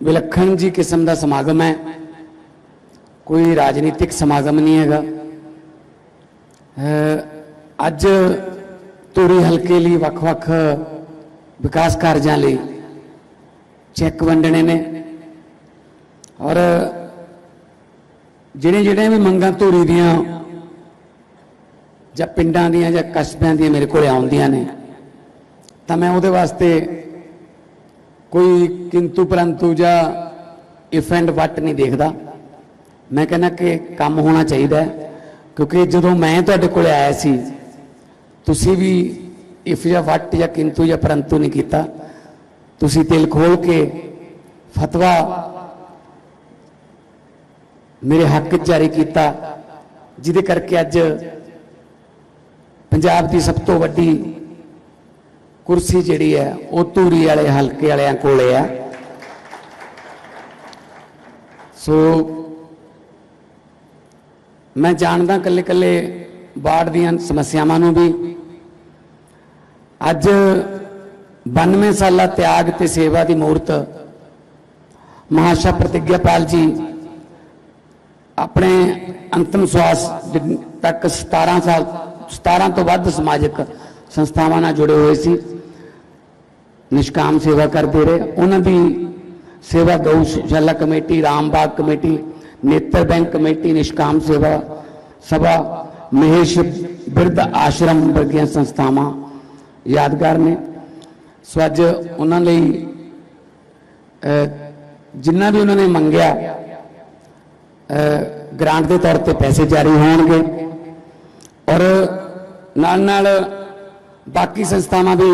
ਵਿਲੱਖਣ ਜੀ ਕਿਸਮ ਦਾ ਸਮਾਗਮ ਹੈ। ਕੋਈ ਰਾਜਨੀਤਿਕ ਸਮਾਗਮ ਨਹੀਂ ਹੈਗਾ। ਅੱਜ ਧੂਰੀ ਹਲਕੇ ਲਈ ਵੱਖ-ਵੱਖ ਵਿਕਾਸ ਕਾਰਜਾਂ ਲਈ ਚੈੱਕ ਵੰਡਣੇ ਨੇ। ਔਰ ਜਿਹੜੇ ਜਿਹੜੇ ਵੀ ਮੰਗਾਂ ਧੂਰੀ ਦੀਆਂ ਜਾਂ ਪਿੰਡਾਂ ਦੀਆਂ ਜਾਂ ਕਸਬਿਆਂ ਦੀਆਂ ਮੇਰੇ ਕੋਲ ਆਉਂਦੀਆਂ ਨੇ, ਤਾਂ ਮੈਂ ਉਹਦੇ ਵਾਸਤੇ ਕੋਈ ਕਿੰਤੂ ਪਰੰਤੂ ਜਾਂ ਇਫ ਐਂਡ ਵਟ ਨਹੀਂ ਦੇਖਦਾ। ਮੈਂ ਕਹਿੰਦਾ ਕਿ ਕੰਮ ਹੋਣਾ ਚਾਹੀਦਾ ਕਿਉਂਕਿ ਜਦੋਂ ਮੈਂ ਤੁਹਾਡੇ ਕੋਲ ਆਇਆ ਸੀ, ਤੁਸੀਂ ਵੀ ਇਫ ਜਾਂ ਵਟ ਜਾਂ ਕਿੰਤੂ ਜਾਂ ਪਰੰਤੂ ਨਹੀਂ ਕੀਤਾ। ਤੁਸੀਂ ਦਿਲ ਖੋਲ ਕੇ ਫਤਵਾ ਮੇਰੇ ਹੱਕ 'ਚ ਜਾਰੀ ਕੀਤਾ, ਜਿਹਦੇ ਕਰਕੇ ਅੱਜ ਪੰਜਾਬ ਦੀ ਸਭ ਤੋਂ ਵੱਡੀ ਕੁਰਸੀ ਜਿਹੜੀ ਹੈ, ਉਹ ਧੂਰੀ ਵਾਲੇ, ਹਲਕੇ ਵਾਲਿਆਂ ਕੋਲੇ ਆ। ਸੋ ਮੈਂ ਜਾਣਦਾ ਕੱਲੇ ਕੱਲੇ ਬਾੜ ਦੀਆਂ ਸਮੱਸਿਆਵਾਂ ਨੂੰ ਵੀ। ਅੱਜ 92 ਸਾਲਾ ਤਿਆਗ ਤੇ ਸੇਵਾ ਦੀ ਮੂਰਤ ਮਹਾਸ਼ਾ ਪ੍ਰਤਿਗਿਆਪਾਲ ਜੀ ਆਪਣੇ ਅੰਤਮ ਸਵਾਸ ਤੱਕ 17 ਸਾਲ 17 ਤੋਂ ਵੱਧ ਸਮਾਜਿਕ ਸੰਸਥਾਵਾਂ ਨਾਲ ਜੁੜੇ ਹੋਏ ਸੀ। ਨਿਸ਼ਕਾਮ ਸੇਵਾ ਕਰਦੇ ਰਹੇ। ਉਹਨਾਂ ਦੀ ਸੇਵਾ ਗਊਸ਼ਾਲਾ ਕਮੇਟੀ ਰਾਮਬਾਗ ਕਮੇਟੀ ਨੇਤਰ ਬੈਂਕ ਕਮੇਟੀ ਨਿਸ਼ਕਾਮ ਸੇਵਾ ਸਭਾ ਮਹੇਸ਼ ਬਿਰਧ ਆਸ਼ਰਮ ਵਰਗੀਆਂ ਸੰਸਥਾਵਾਂ ਯਾਦਗਾਰ ਨੇ। ਸੋ ਅੱਜ ਉਹਨਾਂ ਲਈ ਜਿੰਨਾ ਵੀ ਉਹਨਾਂ ਨੇ ਮੰਗਿਆ ਅਹ, ਗ੍ਰਾਂਟ ਦੇ ਤੌਰ ਤੇ ਪੈਸੇ ਜਾਰੀ ਹੋਣਗੇ। ਔਰ ਨਾਲ ਨਾਲ ਬਾਕੀ ਸੰਸਥਾਵਾਂ ਵੀ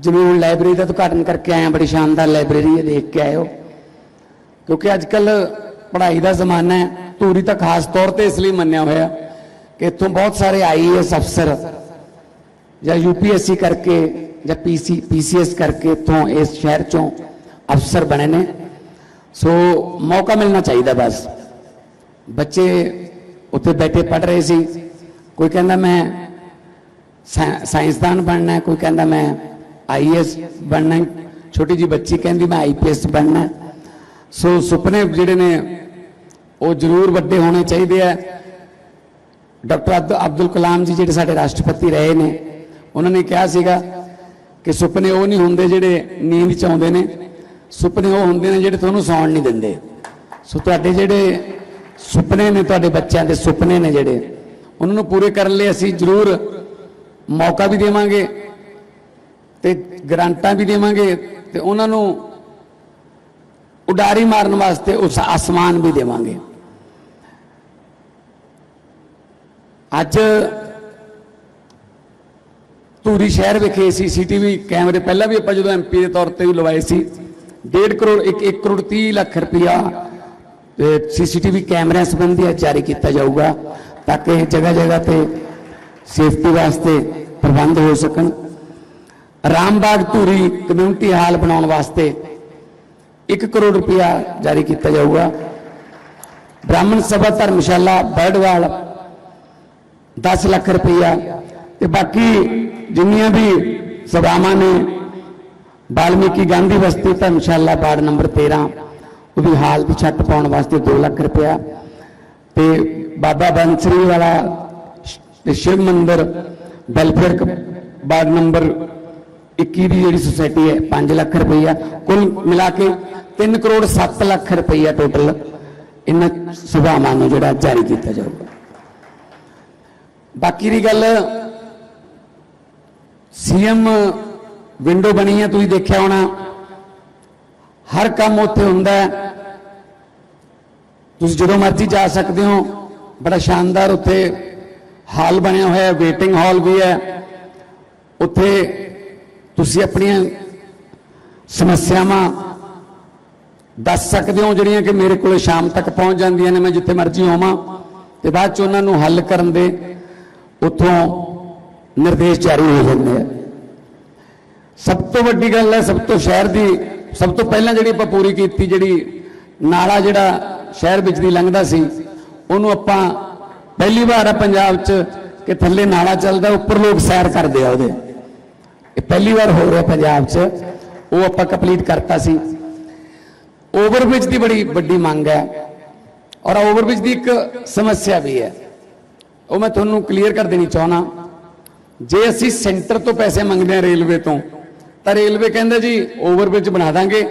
ਜ਼ਰੂਰ ਲਾਇਬ੍ਰੇਰੀ ਦਾ ਉਦਘਾਟਨ ਕਰਕੇ ਆਇਆ ਬੜੀ ਸ਼ਾਨਦਾਰ ਲਾਇਬ੍ਰੇਰੀ ਹੈ, ਦੇਖ ਕੇ ਆਇਓ। ਕਿਉਂਕਿ ਅੱਜ ਕੱਲ ਪੜ੍ਹਾਈ ਦਾ ਜ਼ਮਾਨਾ ਹੈ, ਧੂਰੀ ਤਾਂ ਖਾਸ ਤੌਰ ਤੇ ਇਸ ਲਈ ਮੰਨਿਆ ਹੋਇਆ ਕਿ ਇੱਥੋਂ ਬਹੁਤ ਸਾਰੇ ਆਈਏਐਸ ਅਫਸਰ ਜਾਂ ਯੂਪੀਐਸਸੀ ਕਰਕੇ ਜਾਂ ਪੀਸੀ ਪੀਸੀਐਸ ਕਰਕੇ ਇੱਥੋਂ ਇਸ ਸ਼ਹਿਰ ਚੋਂ ਅਫਸਰ ਬਣੇ ਨੇ। ਸੋ ਮੌਕਾ ਮਿਲਣਾ ਚਾਹੀਦਾ ਬਸ। ਬੱਚੇ ਉੱਥੇ ਬੈਠੇ ਪੜ ਰਹੇ ਸੀ। ਕੋਈ ਕਹਿੰਦਾ, ਮੈਂ ਸਾਇੰਸਦਾਨ ਬਣਨਾ ਹੈ, ਕੋਈ ਕਹਿੰਦਾ ਮੈਂ ਆਈਐਸ ਬਣਨਾ ਛੋਟੀ ਜੀ ਬੱਚੀ ਕਹਿੰਦੀ ਮੈਂ ਆਈਪੀਐਸ ਬਣਨਾ ਸੋ ਸੁਪਨੇ ਜਿਹੜੇ ਨੇ, ਉਹ ਜ਼ਰੂਰ ਵੱਡੇ ਹੋਣੇ ਚਾਹੀਦੇ ਆ। ਡਾਕਟਰ ਅਬਦ- ਅਬਦੁਲ ਕਲਾਮ ਜੀ ਜਿਹੜੇ ਸਾਡੇ ਰਾਸ਼ਟਰਪਤੀ ਰਹੇ ਨੇ, ਉਹਨਾਂ ਨੇ ਕਿਹਾ ਸੀਗਾ ਕਿ ਸੁਪਨੇ ਉਹ ਨਹੀਂ ਹੁੰਦੇ ਜਿਹੜੇ ਨੀਂਦ ਚ ਆਉਂਦੇ ਨੇ। ਸੁਪਨੇ ਉਹ ਹੁੰਦੇ ਨੇ ਜਿਹੜੇ ਤੁਹਾਨੂੰ ਸੌਣ ਨਹੀਂ ਦਿੰਦੇ। ਸੋ ਤੁਹਾਡੇ ਜਿਹੜੇ ਸੁਪਨੇ ਨੇ, ਤੁਹਾਡੇ ਬੱਚਿਆਂ ਦੇ ਸੁਪਨੇ ਨੇ ਜਿਹੜੇ, ਉਹਨਾਂ ਨੂੰ ਪੂਰੇ ਕਰਨ ਲਈ ਅਸੀਂ ਜ਼ਰੂਰ ਮੌਕਾ ਵੀ ਦੇਵਾਂਗੇ ਤੇ ਗਰੰਟਾਂ ਵੀ ਦੇਵਾਂਗੇ ਤੇ ਉਹਨਾਂ ਨੂੰ ਉਡਾਰੀ ਮਾਰਨ ਵਾਸਤੇ ਉਸ ਆਸਮਾਨ ਵੀ ਦੇਵਾਂਗੇ। ਅੱਜ ਧੂਰੀ ਸ਼ਹਿਰ ਵਿਖੇ ਸੀਸੀਟੀਵੀ ਕੈਮਰੇ ਪਹਿਲਾਂ ਵੀ ਆਪਾਂ ਜਦੋਂ ਐਮਪੀ ਦੇ ਤੌਰ ਤੇ ਵੀ ਲਵਾਏ ਸੀ 1.5 ਕਰੋੜ 1 1 ਕਰੋੜ 30 ਲੱਖ ਰੁਪਇਆ, ਤੇ ਸੀਸੀਟੀਵੀ ਕੈਮਰਿਆਂ ਸੰਬੰਧੀ ਅੱਜ ਜਾਰੀ ਕੀਤਾ ਜਾਊਗਾ, ਤਾਂ ਕਿ ਜਗ੍ਹਾ ਜਗ੍ਹਾ ਤੇ ਸੇਫਟੀ ਵਾਸਤੇ ਪ੍ਰਬੰਧ ਹੋ ਸਕਣ। ਰਾਮਬਾਗ ਧੂਰੀ ਕਮਿਊਨਿਟੀ ਹਾਲ ਬਣਾਉਣ ਵਾਸਤੇ 1 ਕਰੋੜ ਰੁਪਇਆ ਜਾਰੀ ਕੀਤਾ ਜਾਊਗਾ। ਬ੍ਰਾਹਮਣ ਸਭਾ ਧਰਮਸ਼ਾਲਾ ਬਰਡਵਾਲ 10 ਲੱਖ ਰੁਪਇਆ ਤੇ ਬਾਕੀ ਜਿੰਨੀਆਂ ਵੀ ਸਭਾਵਾਂ ਨੇ, ਬਾਲਮੀਕੀ ਗਾਂਧੀ ਬਸਤੀ ਧਰਮਸ਼ਾਲਾ ਵਾਰਡ ਨੰਬਰ 13 ਉਹਦੀ ਹਾਲ ਦੀ ਛੱਤ ਪਾਉਣ ਵਾਸਤੇ 2 ਲੱਖ ਰੁਪਇਆ ਤੇ ਬਾਬਾ ਬੰਸਰੀ ਵਾਲਾ ਤੇ ਸ਼ਿਵ ਮੰਦਰ ਵੈਲਫੇਅਰ ਵਾਰਡ ਨੰਬਰ 21 ਦੀ ਜਿਹੜੀ ਸੁਸਾਇਟੀ ਹੈ 5 ਲੱਖ ਰੁਪਈਆ। ਕੁੱਲ ਮਿਲਾ ਕੇ 3 ਕਰੋੜ 7 ਲੱਖ ਰੁਪਈਆ ਟੋਟਲ ਇਹਨਾਂ ਸਭਾਵਾਂ ਨੂੰ ਜਿਹੜਾ ਜਾਰੀ ਕੀਤਾ ਜਾਊਗਾ। ਬਾਕੀ ਦੀ ਗੱਲ, ਸੀਐਮ ਵਿੰਡੋ ਬਣੀ ਹੈ, ਤੁਸੀਂ ਦੇਖਿਆ ਹੋਣਾ। ਹਰ ਕੰਮ ਉੱਥੇ ਹੁੰਦਾ ਹੈ। ਤੁਸੀਂ ਜਦੋਂ ਮਰਜ਼ੀ ਜਾ ਸਕਦੇ ਹੋ। ਬੜਾ ਸ਼ਾਨਦਾਰ ਉੱਥੇ ਹਾਲ ਬਣਿਆ ਹੋਇਆ ਹੈ, ਵੇਟਿੰਗ ਹਾਲ ਵੀ ਹੈ। ਉੱਥੇ ਤੁਸੀਂ ਆਪਣੀਆਂ ਸਮੱਸਿਆਵਾਂ ਦੱਸ ਸਕਦੇ ਹੋ, ਜਿਹੜੀਆਂ ਕਿ ਮੇਰੇ ਕੋਲ ਸ਼ਾਮ ਤੱਕ ਪਹੁੰਚ ਜਾਂਦੀਆਂ ਨੇ, ਮੈਂ ਜਿੱਥੇ ਮਰਜ਼ੀ ਹੋਵਾਂ ਤੇ ਬਾਅਦ ਚ ਉਹਨਾਂ ਨੂੰ ਹੱਲ ਕਰਨ ਦੇ ਉੱਥੋਂ ਨਿਰਦੇਸ਼ ਜਾਰੀ ਹੋ ਜਾਂਦੇ ਆ। ਸਭ ਤੋਂ ਵੱਡੀ ਗੱਲ ਹੈ, ਸਭ ਤੋਂ ਸ਼ਹਿਰ ਦੀ, ਸਭ ਤੋਂ ਪਹਿਲਾਂ ਜਿਹੜੀ ਆਪਾਂ ਪੂਰੀ ਕੀਤੀ, ਜਿਹੜੀ ਨਾਲਾ ਜਿਹੜਾ ਸ਼ਹਿਰ ਵਿੱਚ ਦੀ ਲੰਘਦਾ ਸੀ, ਉਹਨੂੰ ਆਪਾਂ ਪਹਿਲੀ ਵਾਰ ਆ ਪੰਜਾਬ 'ਚ ਕਿ ਥੱਲੇ ਨਾਲਾ ਚੱਲਦਾ, ਉੱਪਰ ਲੋਕ ਸੈਰ ਕਰਦੇ ਆ ਉਹਦੇ। ਇਹ ਪਹਿਲੀ ਵਾਰ ਹੋ ਰਿਹਾ ਪੰਜਾਬ 'ਚ, ਉਹ ਆਪਾਂ ਕੰਪਲੀਟ ਕਰਤਾ ਸੀ। ਓਵਰਬ੍ਰਿਜ ਦੀ ਬੜੀ ਵੱਡੀ ਮੰਗ ਹੈ ਔਰ ਓਵਰਬ੍ਰਿਜ ਦੀ ਇੱਕ ਸਮੱਸਿਆ ਵੀ ਹੈ। ਉਹ ਮੈਂ ਤੁਹਾਨੂੰ ਕਲੀਅਰ ਕਰ ਦੇਣੀ ਚਾਹਣਾ ਜੇ ਅਸੀਂ ਸੈਂਟਰ ਤੋਂ ਪੈਸੇ ਮੰਗਦੇ ਹਾਂ ਰੇਲਵੇ ਤੋਂ, ਤਾਂ ਰੇਲਵੇ ਕਹਿੰਦਾ ਜੀ ਓਵਰਬ੍ਰਿਜ ਬਣਾ ਦਾਂਗੇ,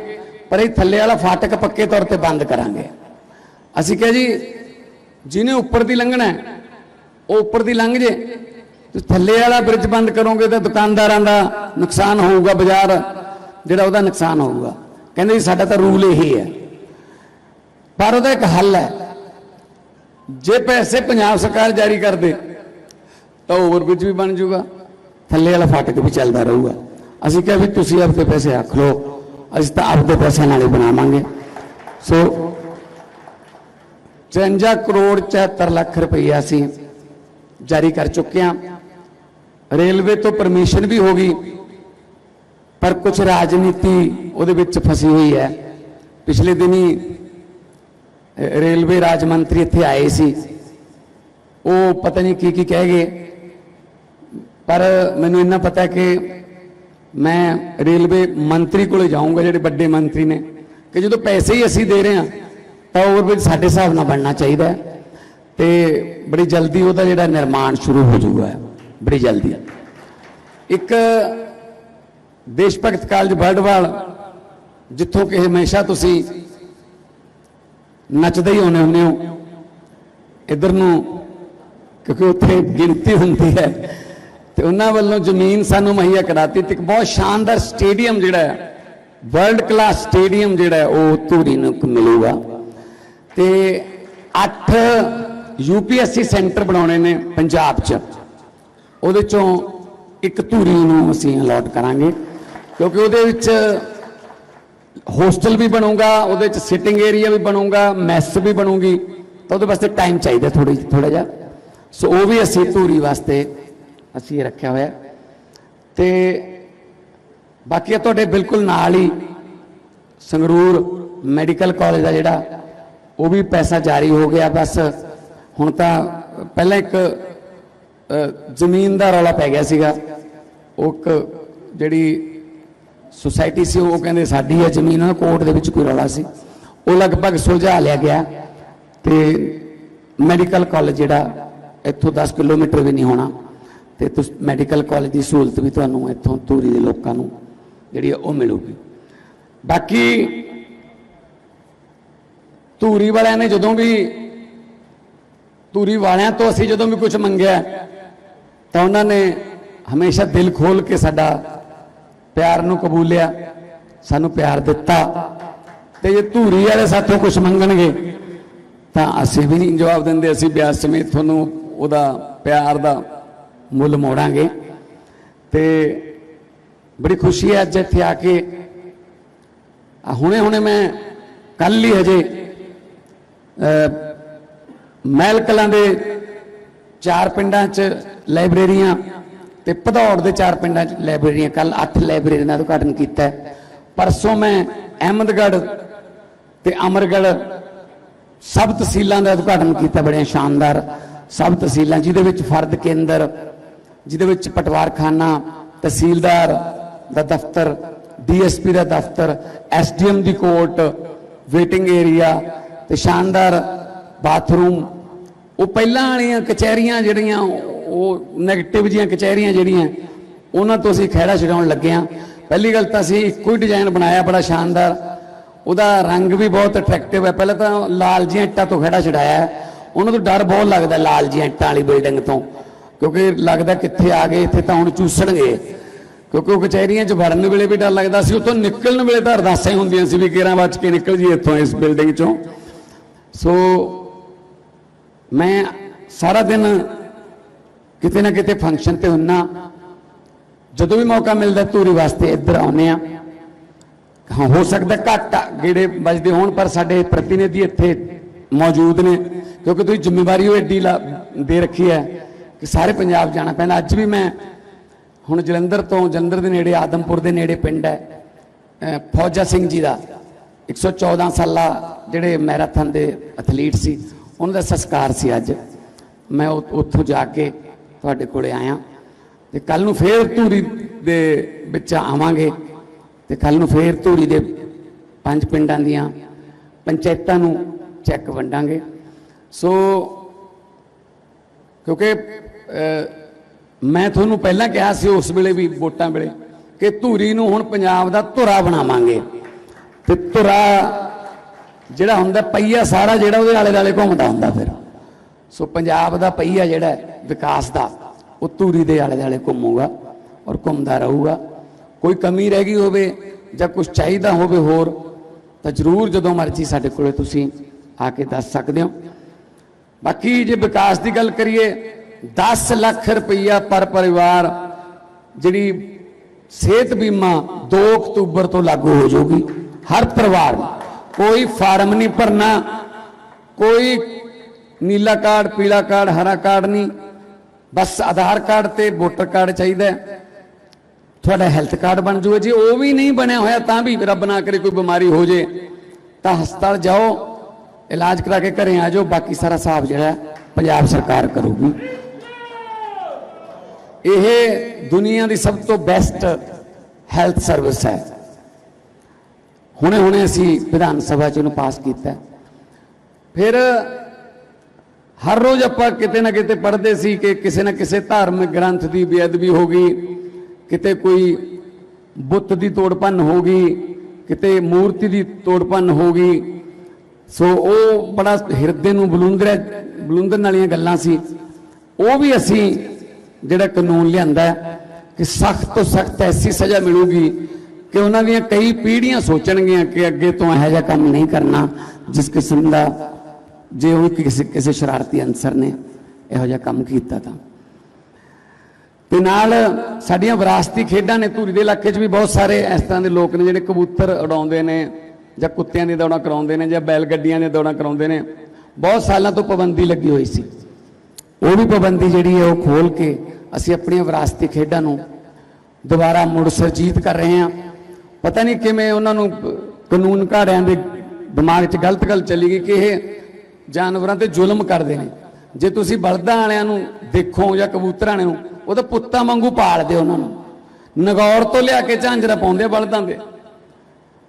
ਪਰ ਇਹ ਥੱਲੇ ਵਾਲਾ ਫਾਟਕ ਪੱਕੇ ਤੌਰ ਤੇ ਬੰਦ ਕਰਾਂਗੇ। ਅਸੀਂ ਕਿਹਾ ਜੀ ਜਿਹਨੇ ਉੱਪਰ ਦੀ ਲੰਘਣਾ ਉਹ ਉੱਪਰ ਦੀ ਲੰਘ ਜੇ। ਤੇ ਥੱਲੇ ਵਾਲਾ ਬ੍ਰਿਜ ਬੰਦ ਕਰੋਗੇ ਤਾਂ ਦੁਕਾਨਦਾਰਾਂ ਦਾ ਨੁਕਸਾਨ ਹੋਊਗਾ ਬਾਜ਼ਾਰ, ਜਿਹੜਾ ਉਹਦਾ ਨੁਕਸਾਨ ਹੋਊਗਾ। ਕਹਿੰਦੇ ਜੀ, ਸਾਡਾ ਤਾਂ ਰੂਲ ਇਹੀ ਹੈ। ਪਰ ਉਹਦਾ ਇੱਕ ਹੱਲ ਹੈ। ਜੇ ਪੈਸੇ ਪੰਜਾਬ ਸਰਕਾਰ ਜਾਰੀ ਕਰਦੇ ਤਾਂ ਓਵਰਬ੍ਰਿਜ ਵੀ ਬਣ ਜਾਊਗਾ। ਥੱਲੇ ਵਾਲਾ ਫਾਟਕ ਵੀ ਚੱਲਦਾ ਰਹੂਗਾ। ਅਸੀਂ ਕਿਹਾ ਵੀ ਤੁਸੀਂ ਆਪਦੇ ਪੈਸੇ ਰੱਖ ਲਓ। ਅਸੀਂ ਤਾਂ ਆਪਦੇ ਪੈਸੇ ਨਾਲ ਹੀ ਬਣਾਵਾਂਗੇ। ਸੋ 53 ਕਰੋੜ 74 ਲੱਖ ਰੁਪਈਆ ਅਸੀਂ ਜਾਰੀ ਕਰ ਚੁੱਕੇ ਹਾਂ। ਰੇਲਵੇ ਤੋਂ ਪਰਮਿਸ਼ਨ ਵੀ ਹੋ ਗਈ, ਪਰ ਕੁਝ ਰਾਜਨੀਤੀ ਉਹਦੇ ਵਿੱਚ ਫਸੀ ਹੋਈ ਹੈ। ਪਿਛਲੇ ਦਿਨੀ ਰੇਲਵੇ ਰਾਜ ਮੰਤਰੀ ਇੱਥੇ ਆਏ ਸੀ। ਉਹ ਪਤਾ ਨਹੀਂ ਕੀ ਕੀ ਕਹਿ ਗਏ, ਪਰ ਮੈਨੂੰ ਇੰਨਾ ਪਤਾ ਕਿ ਮੈਂ ਰੇਲਵੇ ਮੰਤਰੀ ਕੋਲੇ ਜਾਊਂਗਾ, ਜਿਹੜੇ ਵੱਡੇ ਮੰਤਰੀ ਨੇ, ਕਿ ਜਦੋਂ ਪੈਸੇ ਹੀ ਅਸੀਂ ਦੇ ਰਹੇ ਹਾਂ ਤਾਂ ਉਹ ਵਿੱਚ ਸਾਡੇ ਹਿਸਾਬ ਨਾਲ ਬਣਨਾ ਚਾਹੀਦਾ ਹੈ। ਤੇ ਬੜੀ ਜਲਦੀ ਉਹਦਾ ਜਿਹੜਾ ਨਿਰਮਾਣ ਸ਼ੁਰੂ ਹੋ ਜਾਊਗਾ, ਬੜੀ ਜਲਦੀ। ਇੱਕ ਦੇਸ਼ ਭਗਤ ਕਾਲਜ ਬਰਡਵਾਲ ਜਿੱਥੋਂ ਕਿ ਹਮੇਸ਼ਾ ਤੁਸੀਂ ਨੱਚਦੇ ਹੀ ਹੋਣੇ ਹੁੰਦੇ ਹੋ। ਇਧਰ ਨੂੰ, ਕਿਉਂਕਿ ਉੱਥੇ ਗਿਣਤੀ ਹੁੰਦੀ ਹੈ। ਤੇ ਉਹਨਾਂ ਵੱਲੋਂ ਜ਼ਮੀਨ ਸਾਨੂੰ ਮੁਹੱਈਆ ਕਰਾਤੀ ਤੇ ਇੱਕ ਬਹੁਤ ਸ਼ਾਨਦਾਰ ਸਟੇਡੀਅਮ ਜਿਹੜਾ ਹੈ, ਵਰਲਡ ਕਲਾਸ ਸਟੇਡੀਅਮ ਜਿਹੜਾ ਉਹ ਧੂਰੀ ਨੂੰ ਕ- ਮਿਲੂਗਾ। ਤੇ 8 ਯੂਪੀਐਸਸੀ ਸੈਂਟਰ ਬਣਾਉਣੇ ਨੇ ਪੰਜਾਬ 'ਚ। ਉਹਦੇ ਚੋਂ ਇੱਕ ਧੂਰੀ ਨੂੰ ਅਸੀਂ ਅਲਾਟ ਕਰਾਂਗੇ, ਕਿਉਂਕਿ ਉਹਦੇ ਵਿੱਚ ਹੋਸਟਲ ਵੀ ਬਣੂਗਾ, ਉਹਦੇ ਚ ਸਿਟਿੰਗ ਏਰੀਆ ਵੀ ਬਣੂਗਾ ਮੈਸ ਵੀ ਬਣੂਗੀ, ਤਾਂ ਉਹਦੇ ਵਾਸਤੇ ਟਾਈਮ ਚਾਹੀਦਾ ਥੋੜੀ ਥੋੜਾ ਜਿਹਾ। ਸੋ ਉਹ ਵੀ ਅਸੀਂ ਧੂਰੀ ਵਾਸਤੇ ਅਸੀਂ ਰੱਖਿਆ ਹੋਇਆ। ਤੇ ਬਾਕੀ ਇਹ ਤੁਹਾਡੇ ਬਿਲਕੁਲ ਨਾਲ ਹੀ ਸੰਗਰੂਰ ਮੈਡੀਕਲ ਕਾਲਜ ਦਾ ਜਿਹੜਾ ਉਹ ਵੀ ਪੈਸਾ ਜਾਰੀ ਹੋ ਗਿਆ ਬਸ। ਹੁਣ ਤਾਂ ਪਹਿਲਾਂ ਇੱਕ ਜ਼ਮੀਨ ਦਾ ਰੌਲਾ ਪੈ ਗਿਆ ਸੀਗਾ। ਉਹ ਇੱਕ ਜਿਹੜੀ ਸੁਸਾਇਟੀ ਸੀ, ਉਹ ਕਹਿੰਦੇ ਸਾਡੀ ਹੈ ਜ਼ਮੀਨ ਉਹ ਕੋਰਟ ਦੇ ਵਿੱਚ ਕੋਈ ਰੌਲਾ ਸੀ। ਉਹ ਲਗਭਗ ਸੁਲਝਾ ਲਿਆ ਗਿਆ ਤੇ ਮੈਡੀਕਲ ਕਾਲਜ ਜਿਹੜਾ, ਇੱਥੋਂ 10 ਕਿਲੋਮੀਟਰ ਵੀ ਨਹੀਂ ਹੋਣਾ। ਤੇ ਤੁਸੀਂ, ਮੈਡੀਕਲ ਕਾਲਜ ਦੀ ਸਹੂਲਤ ਵੀ ਤੁਹਾਨੂੰ ਇੱਥੋਂ ਧੂਰੀ ਦੇ ਲੋਕਾਂ ਨੂੰ ਜਿਹੜੀ ਹੈ ਉਹ ਮਿਲੂਗੀ। ਬਾਕੀ ਧੂਰੀ ਵਾਲਿਆਂ ਨੇ ਜਦੋਂ ਵੀ ਧੂਰੀ ਵਾਲਿਆਂ ਤੋਂ ਅਸੀਂ ਜਦੋਂ ਵੀ ਕੁਝ ਮੰਗਿਆ, ਤਾਂ ਉਹਨਾਂ ਨੇ ਹਮੇਸ਼ਾ ਦਿਲ ਖੋਲ ਕੇ ਸਾਡਾ ਪਿਆਰ ਨੂੰ ਕਬੂਲਿਆ, ਸਾਨੂੰ ਪਿਆਰ ਦਿੱਤਾ। ਤੇ ਜੇ ਧੂਰੀ ਵਾਲੇ ਸਾਥੋਂ ਕੁਝ ਮੰਗਣਗੇ, ਤਾਂ ਅਸੀਂ ਵੀ ਨਹੀਂ ਜਵਾਬ ਦਿੰਦੇ, ਅਸੀਂ ਬਿਆਸ ਸਮੇਤ ਤੁਹਾਨੂੰ ਉਹਦਾ ਪਿਆਰ ਦਾ ਮੁੱਲ ਮੋੜਾਂਗੇ। ਤੇ ਬੜੀ ਖੁਸ਼ੀ ਹੈ ਅੱਜ ਇੱਥੇ ਆ ਕੇ। ਹੁਣੇ ਹੁਣੇ ਮੈਂ ਕੱਲ ਹੀ ਹਜੇ ਮਹਿਲ ਕਲਾਂ ਦੇ ਚਾਰ ਪਿੰਡਾਂ 'ਚ ਲਾਇਬ੍ਰੇਰੀਆਂ ਤੇ ਭਦੌੜ ਦੇ ਚਾਰ ਪਿੰਡਾਂ 'ਚ ਲਾਇਬ੍ਰੇਰੀਆਂ। ਕੱਲ 8 ਲਾਇਬ੍ਰੇਰੀਆਂ ਦਾ ਉਦਘਾਟਨ ਕੀਤਾ ਪਰਸੋਂ ਮੈਂ ਅਹਿਮਦਗੜ੍ਹ ਤੇ ਅਮਰਗੜ੍ਹ ਸਭ ਤਹਿਸੀਲਾਂ ਦਾ ਉਦਘਾਟਨ ਕੀਤਾ, ਬੜੀਆਂ ਸ਼ਾਨਦਾਰ ਸਭ ਤਹਿਸੀਲਾਂ, ਜਿਹਦੇ ਵਿੱਚ ਫਰਦ ਕੇਂਦਰ, ਜਿਹਦੇ ਵਿੱਚ ਪਟਵਾਰਖਾਨਾ, ਤਹਿਸੀਲਦਾਰ ਦਾ ਦਫ਼ਤਰ, ਡੀਐਸਪੀ ਦਾ ਦਫ਼ਤਰ, ਐਸਡੀਐਮ ਦੀ ਕੋਰਟ, ਵੇਟਿੰਗ ਏਰੀਆ ਤੇ ਸ਼ਾਨਦਾਰ ਬਾਥਰੂਮ। ਉਹ ਪਹਿਲਾਂ ਵਾਲੀਆਂ ਕਚਹਿਰੀਆਂ ਜਿਹੜੀਆਂ, ਉਹ 네ਗੇਟਿਵ ਜੀਆਂ ਕਚਹਿਰੀਆਂ ਜਿਹੜੀਆਂ, ਉਹਨਾਂ ਤੋਂ ਅਸੀਂ ਖਹਿੜਾ ਛਡਾਉਣ ਲੱਗੇ ਹਾਂ। ਪਹਿਲੀ ਗੱਲ ਤਾਂ ਅਸੀਂ ਇੱਕੋ ਹੀ ਡਿਜ਼ਾਈਨ ਬਣਾਇਆ, ਬੜਾ ਸ਼ਾਨਦਾਰ। ਉਹਦਾ ਰੰਗ ਵੀ ਬਹੁਤ ਅਟਰੈਕਟਿਵ ਹੈ। ਪਹਿਲਾਂ ਤਾਂ ਲਾਲ ਜੀਆਂ ਇੱਟਾਂ ਤੋਂ ਖਹਿੜਾ ਛਡਾਇਆ ਉਹਨਾਂ ਤੋਂ ਡਰ ਬਹੁਤ ਲੱਗਦਾ ਲਾਲ ਜੀਆਂ ਇੱਟਾਂ ਵਾਲੀ ਬਿਲਡਿੰਗ ਤੋਂ। ਕਿਉਂਕਿ ਲੱਗਦਾ ਕਿੱਥੇ ਆ ਗਏ, ਇੱਥੇ ਤਾਂ ਹੁਣ ਚੂਸਣਗੇ। ਕਿਉਂਕਿ ਉਹ ਕਚਹਿਰੀਆਂ 'ਚ ਵੜਨ ਵੇਲੇ ਵੀ ਡਰ ਲੱਗਦਾ ਸੀ। ਉੱਥੋਂ ਨਿਕਲਣ ਵੇਲੇ ਤਾਂ ਅਰਦਾਸਾਂ ਹੀ ਹੁੰਦੀਆਂ ਸੀ ਵੀ ਕਿਹੜਾ ਬਚ ਕੇ ਨਿਕਲ ਜੀ ਇੱਥੋਂ ਇਸ ਬਿਲਡਿੰਗ 'ਚੋਂ। ਸੋ ਮੈਂ ਸਾਰਾ ਦਿਨ ਕਿਤੇ ਨਾ ਕਿਤੇ ਫੰਕਸ਼ਨ ਤੇ ਹੁੰਨਾ। ਜਦੋਂ ਵੀ ਮੌਕਾ ਮਿਲਦਾ ਧੂਰੀ ਵਾਸਤੇ ਇੱਧਰ ਆਉਨੇ ਆ ਹਾਂ, ਹੋ ਸਕਦਾ ਘੱਟ ਗੇੜੇ ਵੱਜਦੇ ਹੋਣ, ਪਰ ਸਾਡੇ ਪ੍ਰਤੀਨਿਧੀ ਇੱਥੇ ਮੌਜੂਦ ਨੇ। ਕਿਉਂਕਿ ਤੁਸੀਂ ਜ਼ਿੰਮੇਵਾਰੀ ਉਹ ਐਡੀ ਲਾ- ਦੇ ਰੱਖੀ ਹੈ ਕਿ ਸਾਰੇ ਪੰਜਾਬ ਜਾਣਾ ਪੈਂਦਾ ਅੱਜ ਵੀ ਮੈਂ ਹੁਣ ਜਲੰਧਰ ਤੋਂ ਜਲੰਧਰ ਦੇ ਨੇੜੇ, ਆਦਮਪੁਰ ਦੇ ਨੇੜੇ ਪਿੰਡ ਹੈ ਫੌਜਾ ਸਿੰਘ ਜੀ ਦਾ। 114 ਸਾਲਾ ਜਿਹੜੇ ਮੈਰਾਥਨ ਦੇ ਐਥਲੀਟ ਸੀ, ਉਹਨਾਂ ਦਾ ਸੰਸਕਾਰ ਸੀ ਅੱਜ। ਮੈਂ ਉ- ਉੱਥੋਂ ਜਾ ਕੇ ਤੁਹਾਡੇ ਕੋਲੇ ਆਇਆ ਤੇ ਕੱਲ ਨੂੰ ਫੇਰ ਧੂਰੀ ਦੇ ਵਿੱਚ ਆਵਾਂਗੇ ਤੇ ਕੱਲ ਨੂੰ ਫੇਰ ਧੂਰੀ ਦੇ ਪੰਜ ਪਿੰਡਾਂ ਦੀਆਂ ਪੰਚਾਇਤਾਂ ਨੂੰ ਚੈੱਕ ਵੰਡਾਂਗੇ। ਸੋ ਕਿਉਂਕਿ ਮੈਂ ਤੁਹਾਨੂੰ ਪਹਿਲਾਂ ਕਿਹਾ ਸੀ ਉਸ ਵੇਲੇ ਵੀ ਵੋਟਾਂ ਵੇਲੇ ਕਿ ਧੂਰੀ ਨੂੰ ਹੁਣ ਪੰਜਾਬ ਦਾ ਧੁਰਾ ਬਣਾਵਾਂਗੇ। ਤੇ ਧੁਰਾ ਜਿਹੜਾ ਹੁੰਦਾ ਪਈਆ ਸਾਰਾ ਜਿਹੜਾ ਉਹਦੇ ਆਲੇ ਦੁਆਲੇ ਘੁੰਮਦਾ ਹੁੰਦਾ ਫਿਰ। ਸੋ ਪੰਜਾਬ ਦਾ ਪਈਆ ਜਿਹੜਾ ਵਿਕਾਸ ਦਾ, ਉਹ ਧੂਰੀ ਦੇ ਆਲੇ ਦੁਆਲੇ ਘੁੰਮੂਗਾ ਔਰ ਘੁੰਮਦਾ ਰਹੂਗਾ। ਕੋਈ ਕਮੀ ਰਹਿ ਗਈ ਹੋਵੇ ਜਾਂ ਕੁਝ ਚਾਹੀਦਾ ਹੋਵੇ ਹੋਰ, ਤਾਂ ਜਰੂਰ ਜਦੋਂ ਮਰਜ਼ੀ ਸਾਡੇ ਕੋਲੇ ਤੁਸੀਂ ਆ ਕੇ ਦੱਸ ਸਕਦੇ ਹੋ। ਬਾਕੀ ਜੇ ਵਿਕਾਸ ਦੀ ਗੱਲ ਕਰੀਏ 10 ਲੱਖ ਰੁਪਈਆ ਪਰ ਪਰਿਵਾਰ ਜਿਹੜੀ ਸਿਹਤ ਬੀਮਾ 2 ਅਕਤੂਬਰ ਤੋਂ ਲਾਗੂ ਹੋ ਜਾਊਗੀ। ਹਰ ਪਰਿਵਾਰ। ਕੋਈ ਫਾਰਮ ਨਹੀਂ ਭਰਨਾ, ਕੋਈ ਨੀਲਾ ਕਾਰਡ, ਪੀਲਾ ਕਾਰਡ, ਹਰਾ ਕਾਰਡ ਨਹੀਂ। ਬਸ ਆਧਾਰ ਕਾਰਡ ਤੇ ਵੋਟਰ ਕਾਰਡ ਚਾਹੀਦਾ ਤੁਹਾਡਾ ਹੈਲਥ ਕਾਰਡ ਬਣ ਜੂਗਾ ਜੇ। ਉਹ ਵੀ ਨਹੀਂ ਬਣਿਆ ਹੋਇਆ ਤਾਂ ਵੀ ਰੱਬ ਨਾ ਕਰੇ ਕੋਈ ਬਿਮਾਰੀ ਹੋ ਜੇ। ਤਾਂ ਹਸਪਤਾਲ ਜਾਓ, ਇਲਾਜ ਕਰਾ ਕੇ ਘਰੇ ਆ ਜਾਓ। ਬਾਕੀ ਸਾਰਾ ਹਿਸਾਬ ਜਿਹੜਾ ਪੰਜਾਬ ਸਰਕਾਰ ਕਰੂਗੀ। ਇਹ ਦੁਨੀਆ ਦੀ ਸਭ ਤੋਂ ਬੈਸਟ ਹੈਲਥ ਸਰਵਿਸ ਹੈ। ਹੁਣੇ ਹੁਣੇ ਅਸੀਂ ਵਿਧਾਨ ਸਭਾ ਚ ਇਹਨੂੰ ਪਾਸ ਕੀਤਾ। ਫਿਰ ਹਰ ਰੋਜ਼ ਆਪਾਂ ਕਿਤੇ ਨਾ ਕਿਤੇ ਪੜ੍ਹਦੇ ਸੀ ਕਿ ਕਿਸੇ ਨਾ ਕਿਸੇ ਧਾਰਮਿਕ ਗ੍ਰੰਥ ਦੀ ਬੇਅਦਬੀ ਹੋ ਗਈ, ਕਿਤੇ ਕੋਈ ਬੁੱਤ ਦੀ ਤੋੜਪੰਨ ਹੋ ਗਈ, ਕਿਤੇ ਮੂਰਤੀ ਦੀ ਤੋੜਪੰਨ ਹੋ ਗਈ। ਸੋ ਉਹ ਬੜਾ ਹਿਰਦੇ ਨੂੰ ਬਲੁੰਦਰ ਬਲੁੰਦਰਨ ਵਾਲੀਆਂ ਗੱਲਾਂ ਸੀ। ਉਹ ਵੀ ਅਸੀਂ ਜਿਹੜਾ ਕਾਨੂੰਨ ਲਿਆਂਦਾ ਕਿ ਸਖਤ ਤੋਂ ਸਖਤ ਐਸੀ ਸਜ਼ਾ ਮਿਲੂਗੀ ਕਿ ਉਹਨਾਂ ਦੀਆਂ ਕਈ ਪੀੜ੍ਹੀਆਂ ਸੋਚਣਗੀਆਂ ਕਿ ਅੱਗੇ ਤੋਂ ਇਹੋ ਜਿਹਾ ਕੰਮ ਨਹੀਂ ਕਰਨਾ, ਜਿਸ ਕਿਸਮ ਦਾ ਜੇ ਉਹ ਕਿਸੇ ਕਿਸੇ ਸ਼ਰਾਰਤੀ ਅਨਸਰ ਨੇ ਇਹੋ ਜਿਹਾ ਕੰਮ ਕੀਤਾ ਤਾਂ। ਤੇ ਨਾਲ ਸਾਡੀਆਂ ਵਿਰਾਸਤੀ ਖੇਡਾਂ ਨੇ, ਧੂਰੀ ਦੇ ਇਲਾਕੇ 'ਚ ਵੀ ਬਹੁਤ ਸਾਰੇ ਇਸ ਤਰ੍ਹਾਂ ਦੇ ਲੋਕ ਨੇ ਜਿਹੜੇ ਕਬੂਤਰ ਉਡਾਉਂਦੇ ਨੇ ਜਾਂ ਕੁੱਤਿਆਂ ਦੀਆਂ ਦੌੜਾਂ ਕਰਾਉਂਦੇ ਨੇ ਜਾਂ ਬੈਲ ਗੱਡੀਆਂ ਦੀਆਂ ਦੌੜਾਂ ਕਰਾਉਂਦੇ ਨੇ। ਬਹੁਤ ਸਾਲਾਂ ਤੋਂ ਪਾਬੰਦੀ ਲੱਗੀ ਹੋਈ ਸੀ। ਉਹ ਵੀ ਪਾਬੰਦੀ ਜਿਹੜੀ ਹੈ ਉਹ ਖੋਲ ਕੇ ਅਸੀਂ ਆਪਣੀਆਂ ਵਿਰਾਸਤੀ ਖੇਡਾਂ ਨੂੰ ਦੁਬਾਰਾ ਮੁੜ ਸਰਜੀਤ ਕਰ ਰਹੇ ਹਾਂ। ਪਤਾ ਨਹੀਂ ਕਿਵੇਂ ਉਹਨਾਂ ਨੂੰ ਕਾਨੂੰਨ ਘਾੜਿਆਂ ਦੇ ਦਿਮਾਗ 'ਚ ਗਲਤ ਗੱਲ ਚੱਲੀ ਗਈ ਕਿ ਇਹ ਜਾਨਵਰਾਂ ਤੇ ਜ਼ੁਲਮ ਕਰਦੇ ਨੇ। ਜੇ ਤੁਸੀਂ ਬਲਦਾਂ ਵਾਲਿਆਂ ਨੂੰ ਦੇਖੋ ਜਾਂ ਕਬੂਤਰਾਂ ਵਾਲਿਆਂ ਨੂੰ, ਉਹ ਤਾਂ ਪੁੱਤਾਂ ਵਾਂਗੂ ਪਾਲਦੇ ਉਹਨਾਂ ਨੂੰ। ਨਗੌਰ ਤੋਂ ਲਿਆ ਕੇ ਝਾਂਜਰਾ ਪਾਉਂਦੇ ਬਲਦਾਂ ਦੇ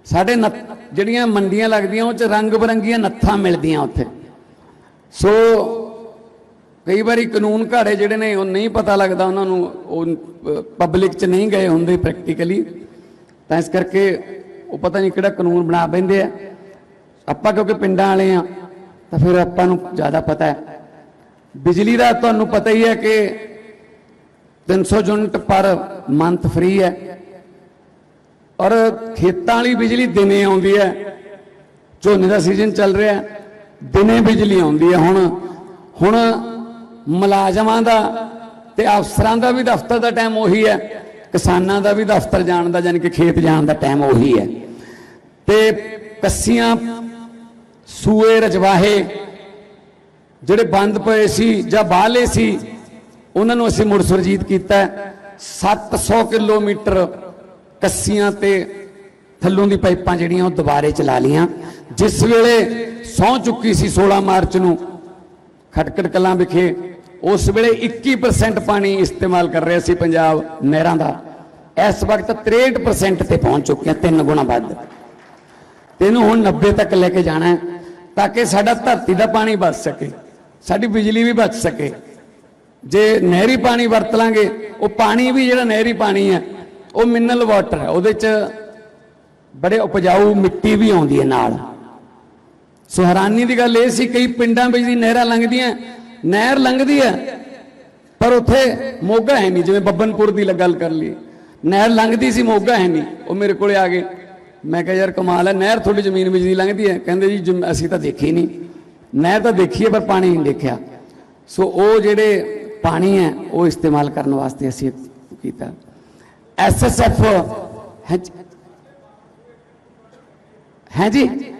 ਸਾਡੇ ਨੱਥ- ਜਿਹੜੀਆਂ ਮੰਡੀਆਂ ਲੱਗਦੀਆਂ, ਉਹ ਚ ਰੰਗ ਬਰੰਗੀਆਂ ਨੱਥਾਂ ਮਿਲਦੀਆਂ ਉੱਥੇ। ਸੋ ਕਈ ਵਾਰੀ ਕਾਨੂੰਨ ਘਾੜੇ ਜਿਹੜੇ ਨੇ, ਉਹ ਨਹੀਂ ਪਤਾ ਲੱਗਦਾ ਉਹਨਾਂ ਨੂੰ, ਉਹ ਪਬਲਿਕ 'ਚ ਨਹੀਂ ਗਏ ਹੁੰਦੇ ਪ੍ਰੈਕਟੀਕਲੀ ਤਾਂ ਇਸ ਕਰਕੇ ਉਹ ਪਤਾ ਨਹੀਂ ਕਿਹੜਾ ਕਾਨੂੰਨ ਬਣਾ ਬੈਂਦੇ ਆ। ਆਪਾਂ ਕਿਉਂਕਿ ਪਿੰਡਾਂ ਵਾਲੇ ਆ, ਤਾਂ ਫਿਰ ਆਪਾਂ ਨੂੰ ਜ਼ਿਆਦਾ ਪਤਾ ਹੈ। ਬਿਜਲੀ ਦਾ ਤੁਹਾਨੂੰ ਪਤਾ ਹੀ ਹੈ ਕਿ 300 ਯੂਨਿਟ ਪਰ ਮੰਥ ਫ੍ਰੀ ਹੈ। ਔਰ ਖੇਤਾਂ ਵਾਲੀ ਬਿਜਲੀ ਦਿਨੇ ਆਉਂਦੀ ਹੈ। ਝੋਨੇ ਦਾ ਸੀਜ਼ਨ ਚੱਲ ਰਿਹਾ ਦਿਨੇ ਬਿਜਲੀ ਆਉਂਦੀ ਹੈ ਹੁਣ। ਹੁਣ ਮੁਲਾਜ਼ਮਾਂ ਦਾ ਤੇ ਅਫਸਰਾਂ ਦਾ ਵੀ ਦਫ਼ਤਰ ਦਾ ਟਾਈਮ ਉਹੀ ਹੈ। ਕਿਸਾਨਾਂ ਦਾ ਵੀ ਦਫ਼ਤਰ ਜਾਣ ਦਾ ਯਾਨੀ ਕਿ ਖੇਤ ਜਾਣ ਦਾ ਟਾਈਮ ਉਹੀ ਹੈ ਤੇ ਕੱਸੀਆਂ, ਸੂਏ, ਰਜਵਾਹੇ ਜਿਹੜੇ ਬੰਦ ਪਏ ਸੀ ਜਾਂ ਬਾਹਲੇ ਸੀ, ਉਹਨਾਂ ਨੂੰ ਅਸੀਂ ਮੁੜ ਸੁਰਜੀਤ ਕੀਤਾ ਹੈ। 700 ਕਿਲੋਮੀਟਰ ਕੱਸੀਆਂ ਤੇ ਥੱਲੋਂ ਦੀ ਪਾਈਪਾਂ ਜਿਹੜੀਆਂ ਉਹ ਦੁਬਾਰੇ ਚਲਾ ਲੀਆਂ ਜਿਸ ਵੇਲੇ ਸੌ ਚੁੱਕੀ ਸੀ 16 ਮਾਰਚ ਨੂੰ, ਖਟਕੜ ਕਲਾਂ ਵਿਖੇ ਉਸ ਵੇਲੇ 21% ਪਾਣੀ ਇਸਤੇਮਾਲ ਕਰ ਰਿਹਾ ਸੀ ਪੰਜਾਬ ਨਹਿਰਾਂ ਦਾ। ਇਸ ਵਕਤ 63% ਤੇ ਪਹੁੰਚ ਚੁੱਕੇ ਹਾਂ, ਤਿੰਨ ਗੁਣਾ ਵੱਧ। ਤੈਨੂੰ ਹੁਣ 90 ਤੱਕ ਲੈ ਕੇ ਜਾਣਾ ਤਾਂ ਕਿ ਸਾਡਾ ਧਰਤੀ ਦਾ ਪਾਣੀ ਬਚ ਸਕੇ, ਸਾਡੀ ਬਿਜਲੀ ਵੀ ਬਚ ਸਕੇ। ਜੇ ਨਹਿਰੀ ਪਾਣੀ ਵਰਤ ਲਾਂਗੇ, ਉਹ ਪਾਣੀ ਵੀ ਜਿਹੜਾ ਨਹਿਰੀ ਪਾਣੀ ਹੈ, ਉਹ ਮਿਨਰਲ ਵਾਟਰ ਹੈ, ਉਹਦੇ ਚ ਬੜੇ ਉਪਜਾਊ ਮਿੱਟੀ ਵੀ ਆਉਂਦੀ ਹੈ ਨਾਲ। ਸੋ ਹੈਰਾਨੀ ਦੀ ਗੱਲ ਇਹ ਸੀ, ਕਈ ਪਿੰਡਾਂ ਵਿੱਚ ਦੀ ਨਹਿਰਾਂ ਲੰਘਦੀਆਂ ਨਹਿਰ ਲੰਘਦੀ ਹੈ, ਪਰ ਉੱਥੇ ਮੋਗਾ ਹੈ ਨਹੀਂ, ਜਿਵੇਂ ਬੱਬਨਪੁਰ ਦੀ ਗੱਲ ਕਰ ਲਈ ਨਹਿਰ ਲੰਘਦੀ ਸੀ, ਮੋਗਾ ਹੈ ਨਹੀਂ। ਉਹ ਮੇਰੇ ਕੋਲੇ ਆ ਗਏ। ਮੈਂ ਕਿਹਾ, ਯਾਰ, ਕਮਾਲ ਹੈ, ਨਹਿਰ ਤੁਹਾਡੀ ਜ਼ਮੀਨ ਵਿੱਚ ਦੀ ਲੰਘਦੀ ਹੈ। ਕਹਿੰਦੇ ਜੀ, ਜ਼ਮ- ਅਸੀਂ ਤਾਂ ਦੇਖੀ ਨਹੀਂ। ਨਹਿਰ ਤਾਂ ਦੇਖੀ ਹੈ, ਪਰ ਪਾਣੀ ਨਹੀਂ ਦੇਖਿਆ। ਸੋ ਉਹ ਜਿਹੜੇ ਪਾਣੀ ਹੈ, ਉਹ ਇਸਤੇਮਾਲ ਕਰਨ ਵਾਸਤੇ ਅਸੀਂ ਇਹ ਕੀਤਾ। ਐਸਐਸਐਫ ਹੈ ਜੀ-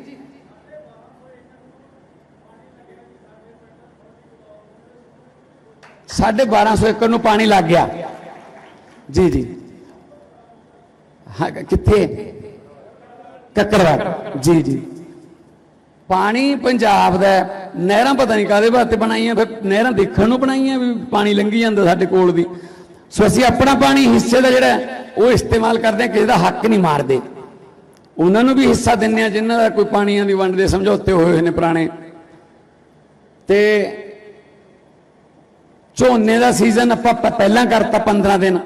ਹੈ ਜੀ ਸਾਢੇ 1200 ਏਕੜ ਨੂੰ ਪਾਣੀ ਲੱਗ ਗਿਆ। ਜੀ ਜੀ। ਹਾਂ, ਕਿੱਥੇ? ਕੱਕਰਵਾੜ ਜੀ ਜੀ। ਪਾਣੀ ਪੰਜਾਬ ਦਾ ਨਹਿਰਾਂ ਪਤਾ ਨਹੀਂ ਕਾਦੇ ਵਾਸਤੇ ਬਣਾਈਆਂ, ਫਿਰ ਨਹਿਰਾਂ ਦੇਖਣ ਨੂੰ ਬਣਾਈਆਂ ਵੀ ਪਾਣੀ ਲੰਘੀ ਜਾਂਦਾ ਸਾਡੇ ਕੋਲ ਦੀ ਸੋ ਅਸੀਂ ਆਪਣਾ ਪਾਣੀ ਹਿੱਸੇ ਦਾ ਜਿਹੜਾ ਉਹ ਇਸਤੇਮਾਲ ਕਰਦੇ ਹਾਂ, ਕਿਸੇ ਦਾ ਹੱਕ ਨਹੀਂ ਮਾਰਦੇ। ਉਹਨਾਂ ਨੂੰ ਵੀ ਹਿੱਸਾ ਦਿੰਨੇ ਆ ਜਿਨ੍ਹਾਂ ਦਾ ਕੋਈ ਪਾਣੀਆਂ ਦੀ ਵੰਡ ਦੇ ਸਮਝੌਤੇ ਹੋਏ ਹੋਏ ਨੇ ਪੁਰਾਣੇ। ਤੇ ਝੋਨੇ ਦਾ ਸੀਜ਼ਨ ਆਪਾਂ ਪ- ਪਹਿਲਾਂ ਕਰਤਾ 15 ਦਿਨ।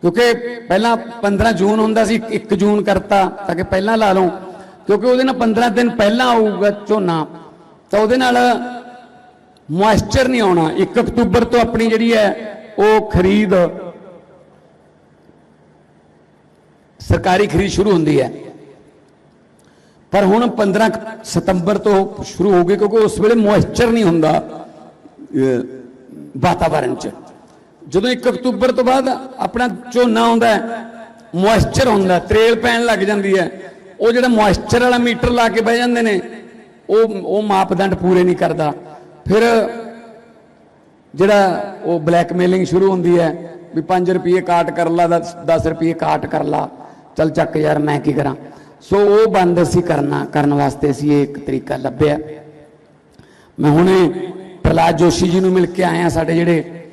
ਕਿਉਂਕਿ ਪਹਿਲਾਂ 15 ਜੂਨ ਹੁੰਦਾ ਸੀ 1 ਜੂਨ ਕਰਤਾ ਤਾਂ ਕਿ ਪਹਿਲਾਂ ਲਾ ਲਓ ਕਿਉਂਕਿ ਉਹਦੇ ਨਾਲ 15 ਦਿਨ ਪਹਿਲਾਂ ਆਊਗਾ ਝੋਨਾ। ਤਾਂ ਉਹਦੇ ਨਾਲ ਮੋਇਸਚਰ ਨਹੀਂ ਆਉਣਾ। 1 ਅਕਤੂਬਰ ਤੋਂ ਆਪਣੀ ਜਿਹੜੀ ਹੈ, ਉਹ ਖਰੀਦ ਸਰਕਾਰੀ ਖਰੀਦ ਸ਼ੁਰੂ ਹੁੰਦੀ ਹੈ। ਪਰ ਹੁਣ 15 ਸਤੰਬਰ ਤੋਂ ਸ਼ੁਰੂ ਹੋ ਗਈ, ਕਿਉਂਕਿ ਉਸ ਵੇਲੇ ਮੋਇਸਚਰ ਨਹੀਂ ਹੁੰਦਾ। ਵਾਤਾਵਰਣ 'ਚ। ਜਦੋਂ 1 ਅਕਤੂਬਰ ਤੋਂ ਬਾਅਦ ਆਪਣਾ ਝੋਨਾ ਆਉਂਦਾ ਹੈ ਮੋਇਸਚਰ ਹੁੰਦਾ ਤਰੇਲ ਪੈਣ ਲੱਗ ਜਾਂਦੀ ਹੈ, ਉਹ ਜਿਹੜਾ ਮੋਇਸਚਰ ਵਾਲਾ ਮੀਟਰ ਲਾ ਕੇ ਬਹਿ ਜਾਂਦੇ ਨੇ, ਉਹ ਉਹ ਮਾਪਦੰਡ ਪੂਰੇ ਨਹੀਂ ਕਰਦਾ। ਫਿਰ ਜਿਹੜਾ ਉਹ ਬਲੈਕਮੇਲਿੰਗ ਸ਼ੁਰੂ ਹੁੰਦੀ ਹੈ ਵੀ 5 ਰੁਪਏ ਕਾਟ ਕਰ ਲਾ 10 ਰੁਪਏ ਕਾਟ ਕਰ ਲਾ, ਚੱਲ ਚੱਕ ਯਾਰ ਮੈਂ ਕੀ ਕਰਾਂ। ਸੋ ਉਹ ਬੰਦ ਅਸੀਂ ਕਰਨਾ, ਕਰਨ ਵਾਸਤੇ ਅਸੀਂ ਇਹ ਇੱਕ ਤਰੀਕਾ ਲੱਭਿਆ। ਮੈਂ ਹੁਣੇ ਪ੍ਰਲਾਦ ਜੋਸ਼ੀ ਜੀ ਨੂੰ ਮਿਲ ਕੇ ਆਏ ਆਇਆ ਸਾਡੇ ਜਿਹੜੇ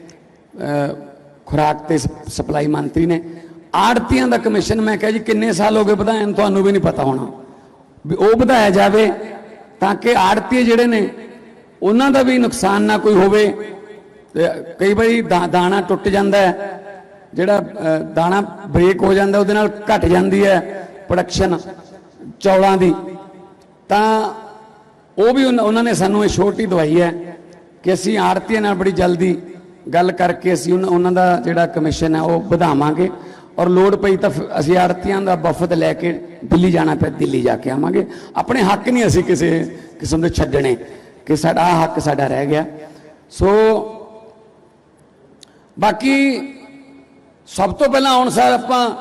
ਖੁਰਾਕ ਤੇ ਸ- ਸਪਲਾਈ ਮੰਤਰੀ ਨੇ। ਆੜਤੀਆਂ ਦਾ ਕਮਿਸ਼ਨ ਮੈਂ ਕਿਹਾ ਜੀ, ਕਿੰਨੇ ਸਾਲ ਹੋ ਗਏ ਵਧਾਇਆ ਤੁਹਾਨੂੰ ਵੀ ਨਹੀਂ ਪਤਾ ਹੋਣਾ। ਵੀ ਉਹ ਵਧਾਇਆ ਜਾਵੇ ਤਾਂ ਕਿ ਆੜਤੀ ਜਿਹੜੇ ਨੇ, ਉਹਨਾਂ ਦਾ ਵੀ ਨੁਕਸਾਨ ਨਾ ਕੋਈ ਹੋਵੇ। ਤੇ ਕਈ ਵਾਰੀ ਦਾ- ਦਾਣਾ ਟੁੱਟ ਜਾਂਦਾ ਹੈ, ਜਿਹੜਾ ਦਾਣਾ ਬ੍ਰੇਕ ਹੋ ਜਾਂਦਾ, ਉਹਦੇ ਨਾਲ ਘਟ ਜਾਂਦੀ ਹੈ ਪ੍ਰੋਡਕਸ਼ਨ ਚੌਲਾਂ ਦੀ। ਤਾਂ ਉਹ ਵੀ ਉਹਨਾਂ ਉਹਨਾਂ ਨੇ ਸਾਨੂੰ ਇਹ ਛੋਟੀ ਦਵਾਈ ਹੈ। ਕਿ ਅਸੀਂ ਆੜਤੀਆਂ ਨਾਲ ਬੜੀ ਜਲਦੀ ਗੱਲ ਕਰਕੇ ਅਸੀਂ ਉਹਨਾਂ- ਉਹਨਾਂ ਦਾ ਜਿਹੜਾ ਕਮਿਸ਼ਨ ਹੈ ਉਹ ਵਧਾਵਾਂਗੇ। ਔਰ ਲੋੜ ਪਈ ਤਾਂ ਫਿਰ ਅਸੀਂ ਆੜਤੀਆਂ ਦਾ ਵਫਦ ਲੈ ਕੇ ਦਿੱਲੀ ਜਾਣਾ ਪਿਆ, ਦਿੱਲੀ ਜਾ ਕੇ ਆਵਾਂਗੇ। ਆਪਣੇ ਹੱਕ ਨਹੀਂ ਅਸੀਂ ਕਿਸੇ ਕਿਸਮ ਦੇ ਛੱਡਣੇ ਕਿ ਸਾਡਾ, ਆਹ ਹੱਕ ਸਾਡਾ ਰਹਿ ਗਿਆ। ਸੋ ਬਾਕੀ ਸਭ ਤੋਂ ਪਹਿਲਾਂ ਹੁਣ ਸਰ ਆਪਾਂ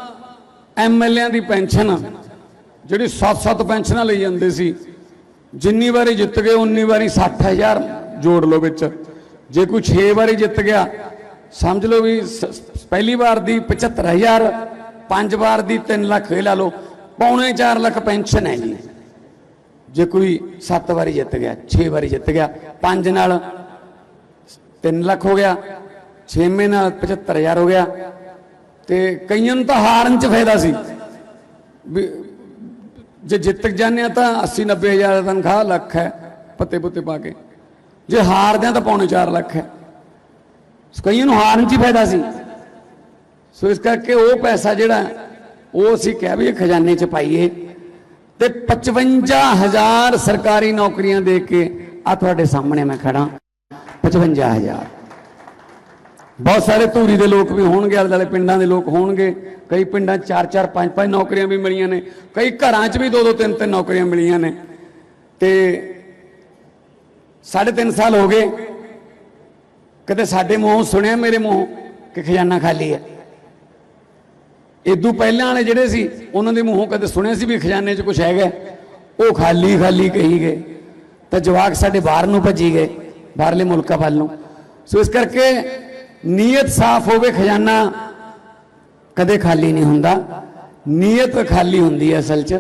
ਐਮਐਲਏਆਂ ਦੀ ਪੈਨਸ਼ਨ ਜਿਹੜੀ 7-7 ਪੈਨਸ਼ਨਾਂ ਲਈ ਜਾਂਦੇ ਸੀ, ਜਿੰਨੀ ਵਾਰੀ ਜਿੱਤ ਗਏ, ਉਨੀ ਵਾਰੀ 60000 ਜੋੜ ਲਓ ਵਿੱਚ। ਜੇ ਕੋਈ 6 ਵਾਰੀ ਜਿੱਤ ਗਿਆ, ਸਮਝ ਲਓ ਵੀ ਪਹਿਲੀ ਵਾਰ ਦੀ 75000 ਪੰਜ ਵਾਰ ਦੀ 3 ਲੱਖ, ਇਹ ਲਾ ਲਓ, ਪੌਣੇ 4 ਲੱਖ ਪੈਨਸ਼ਨ ਹੈ ਜੀ। ਜੇ ਕੋਈ 7 ਵਾਰੀ ਜਿੱਤ ਗਿਆ 6 ਵਾਰੀ ਜਿੱਤ ਗਿਆ, ਪੰਜ ਨਾਲ 3 ਲੱਖ ਹੋ ਗਿਆ 6ਵੇਂ ਨਾਲ 75000 ਹੋ ਗਿਆ, ਤੇ ਕਈਆਂ ਨੂੰ ਤਾਂ ਹਾਰਨ 'ਚ ਫਾਇਦਾ ਸੀ। ਵੀ ਜੇ ਜਿੱਤ ਜਾਂਦੇ ਆ ਤਾਂ 80 90 ਹਜ਼ਾਰ ਤਨਖਾਹ ਲੱਖ ਹੈ ਪੱਤੇ ਪੁੱਤੇ ਪਾ ਕੇ। ਜੇ ਹਾਰਦੇ ਆ ਤਾਂ ਪੌਣੇ 4 ਲੱਖ ਹੈ। ਸੋ ਕਈਆਂ ਨੂੰ ਹਾਰਨ 'ਚ ਹੀ ਫਾਇਦਾ ਸੀ। ਸੋ ਇਸ ਕਰਕੇ ਉਹ ਪੈਸਾ ਜਿਹੜਾ, ਉਹ ਅਸੀਂ ਕਹਿ ਵੀ ਖਜ਼ਾਨੇ 'ਚ ਪਾਈਏ। ਤੇ 55000 ਸਰਕਾਰੀ ਨੌਕਰੀਆਂ ਦੇ ਕੇ ਆ ਤੁਹਾਡੇ ਸਾਹਮਣੇ ਮੈਂ ਖੜਾ 55000 ਬਹੁਤ ਸਾਰੇ ਧੂਰੀ ਦੇ ਲੋਕ ਵੀ ਹੋਣਗੇ, ਆਲੇ ਦੁਆਲੇ ਪਿੰਡਾਂ ਦੇ ਲੋਕ ਹੋਣਗੇ। ਕਈ ਪਿੰਡਾਂ 'ਚ ਚਾਰ ਚਾਰ, ਪੰਜ ਪੰਜ ਨੌਕਰੀਆਂ ਵੀ ਮਿਲੀਆਂ ਨੇ। ਕਈ ਘਰਾਂ 'ਚ ਵੀ ਦੋ ਦੋ, ਤਿੰਨ ਤਿੰਨ ਨੌਕਰੀਆਂ ਮਿਲੀਆਂ ਨੇ। ਤੇ ਸਾਢੇ ਤਿੰਨ ਸਾਲ ਹੋ ਗਏ। ਕਦੇ ਸਾਡੇ ਮੂੰਹੋਂ ਸੁਣਿਆ ਮੇਰੇ ਮੂੰਹੋਂ ਕਿ ਖਜ਼ਾਨਾ ਖਾਲੀ ਹੈ। ਇਦੋਂ ਪਹਿਲਾਂ ਵਾਲੇ ਜਿਹੜੇ ਸੀ, ਉਹਨਾਂ ਦੇ ਮੂੰਹੋਂ ਕਦੇ ਸੁਣਿਆ ਸੀ ਵੀ ਖਜ਼ਾਨੇ 'ਚ ਕੁਝ ਹੈਗਾ ਉਹ ਖਾਲੀ ਖਾਲੀ ਕਹੀ ਗਏ। ਤਾਂ ਜਵਾਕ ਸਾਡੇ ਬਾਹਰ ਨੂੰ ਭੱਜੀ ਗਏ, ਬਾਹਰਲੇ ਮੁਲਕਾਂ ਵੱਲ ਨੂੰ। ਸੋ ਇਸ ਕਰਕੇ ਨੀਅਤ ਸਾਫ਼ ਹੋਵੇ, ਖਜ਼ਾਨਾ ਕਦੇ ਖਾਲੀ ਨਹੀਂ ਹੁੰਦਾ। ਨੀਅਤ ਖਾਲੀ ਹੁੰਦੀ ਹੈ ਅਸਲ 'ਚ।